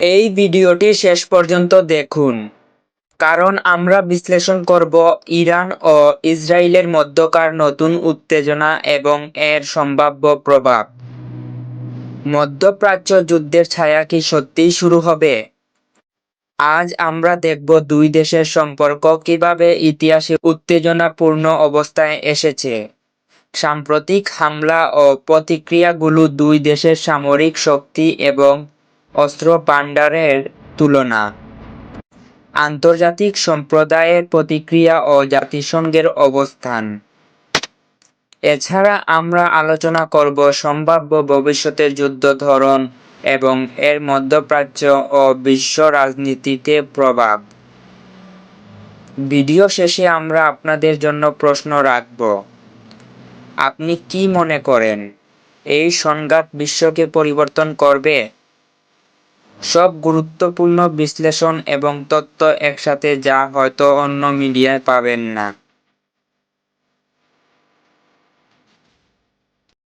এই ভিডিওটি শেষ পর্যন্ত দেখুন। কারণ আমরা বিশ্লেষণ করব ইরান ও ইসরায়েলের মধ্যকার নতুন উত্তেজনা এবং এর সম্ভাব্য প্রভাব। মধ্যপ্রাচ্য যুদ্ধের ছায়া কি সত্যিই শুরু হবে? আজ আমরা দেখব দুই দেশের সম্পর্ক কীভাবে ইতিহাসে উত্তেজনাপূর্ণ অবস্থায় এসেছে। সাম্প্রতিক হামলা ও প্রতিক্রিয়াগুলো দুই দেশের সামরিক শক্তি এবং অস্ত্র ভাণ্ডারের তুলনা। আন্তর্জাতিক সম্প্রদায়ের প্রতিক্রিয়া ও জাতিসংঘের অবস্থান। এছাড়া আমরা আলোচনা করব সম্ভাব্য ভবিষ্যতের যুদ্ধ ধরন এবং এর মধ্যপ্রাচ্য ও বিশ্ব রাজনীতিতে প্রভাব। ভিডিও শেষে আমরা আপনাদের জন্য প্রশ্ন রাখব, আপনি কি মনে করেন এই সংঘাত বিশ্বকে পরিবর্তন করবে? সব গুরুত্বপূর্ণ বিশ্লেষণ এবং তত্ত্ব একসাথে যা হয়তো অন্য মিডিয়ায় পাবেন না।